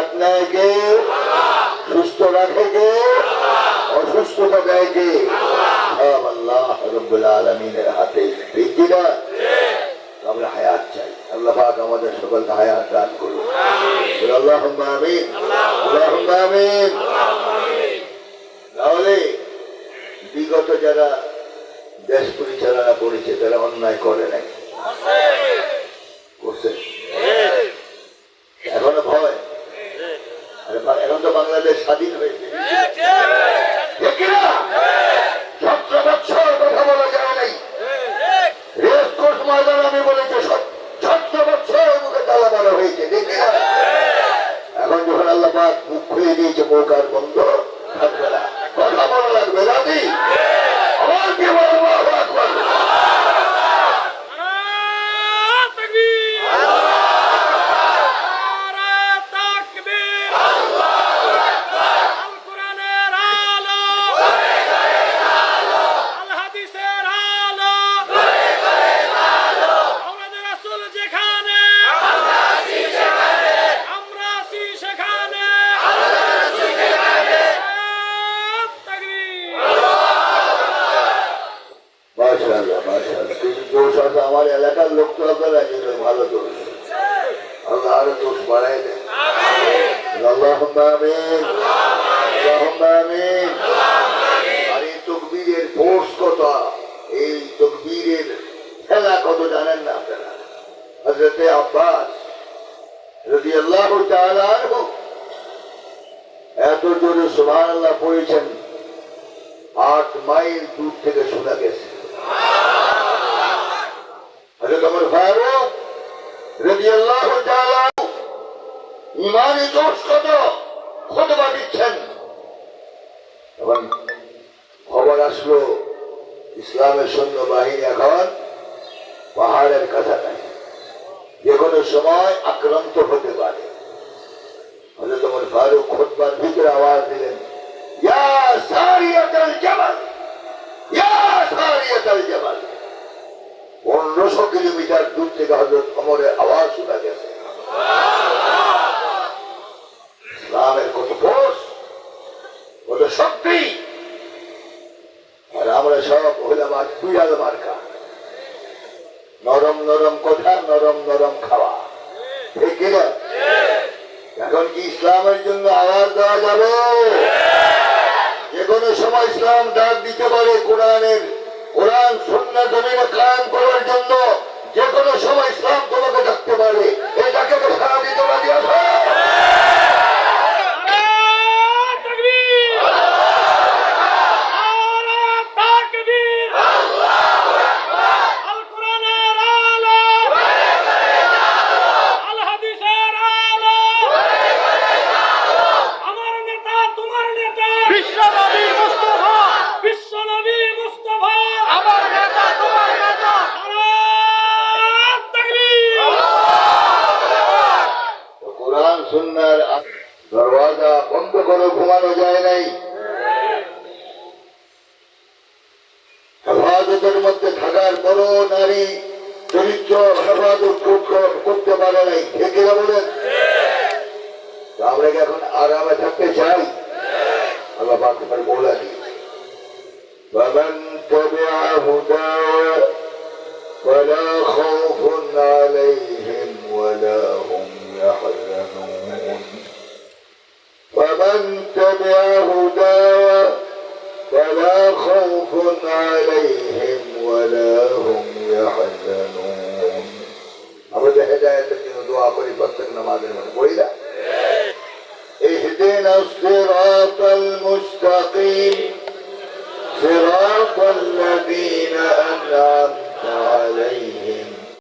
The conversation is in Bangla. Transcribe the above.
হায়াত নেয় সুস্থ রাখে কে অসুস্থতা দেয় কে বিগত যারা দেশ পরিচালনা করেছে, তারা অন্যায় করে নাই করছে এখনও ভয় আরে বা- এখন তো বাংলাদেশ স্বাধীন হয়েছে ঠিক কি না? সতেরো বছর কথা বলা যায় নাই রেস কোর্স ময়দান আমি বলেছি সতেরো বছর মুখে তালা মারা হয়েছে ঠিক কি না? এখন যখন আল্লাহ পাক মুখ খুলে দিয়েছে মুখ আর বন্ধ থাকবে না কথা বলা লাগবে রাজি আমার কি বলব আল্লাহু আকবার। মাশাআল্লাহ, মাশাআল্লাহ। কিছু আমার এলাকার লোক তো ভালো আল্লাহ আরও দোষ বাড়াই এত জোরে সুবহানাল্লাহ পড়েছেন, আট মাইল দূর থেকে শোনা গেছে। হযরত ওমর ফারুক এখন পাহাড়ের কাছাকাছি। যে কোনো সময় আক্রান্ত হতে পারে। হযরত ওমর ফারুক খুতবার ভিতরে আওয়াজ দিলেন, ইয়া সারিয়াতাল জাবাল ইয়া সারিয়াতাল জাবাল পনেরোশো কিলোমিটার দূর থেকে হজরত অমরের আওয়াজ শোনা গেছে। ইসলামের কত ফোর্স কত শক্তি। আর আমরা সব হইলাম আর পিড়াল মার্কা। নরম নরম কথা, নরম নরম খাওয়া। ঠিক কিনা এখন কি ইসলামের জন্য আওয়াজ দেওয়া যাবে? যে কোনো সময় ইসলাম ডাক দিতে পারে, কোরআনের, কোরআন সন্না জমিনে কায়েম করার জন্য যে কোনো সময় ইসলাম তোমাকে ডাকতে পারে এটাকে তো সারা দিতে পারি আমার নেতা তোমার নেতা বিশ্বনবী মুস্তাফা বিশ্বনবী মুস্তাফা আমার নেতা তোমার নেতা নারায়ণ তাকবীর কোরআন সুন্নার দরওয়াজা বন্ধ করে ঘুমানো যায় নাই হেফাজতের মধ্যে থাকার পরও নারী চরিত্র হেফাজত করতে- করতে পারে নাই ঠিক না বলেন তো আমরা কি এখন আরামে থাকতে চাই আল্লাহ পাক আমার বলে দিয়েছে فمن تبع هداه فلا خوف عليهم ولا تبع هداه فلا خوف عليهم ولا هم يحزنون আমাদের হেদায়তের জন্য দোয়া করি প্রত্যেক নামাজের মধ্যে পড়ি না اهدنا الصراط المستقيم صراط الذين أنعمت عليهم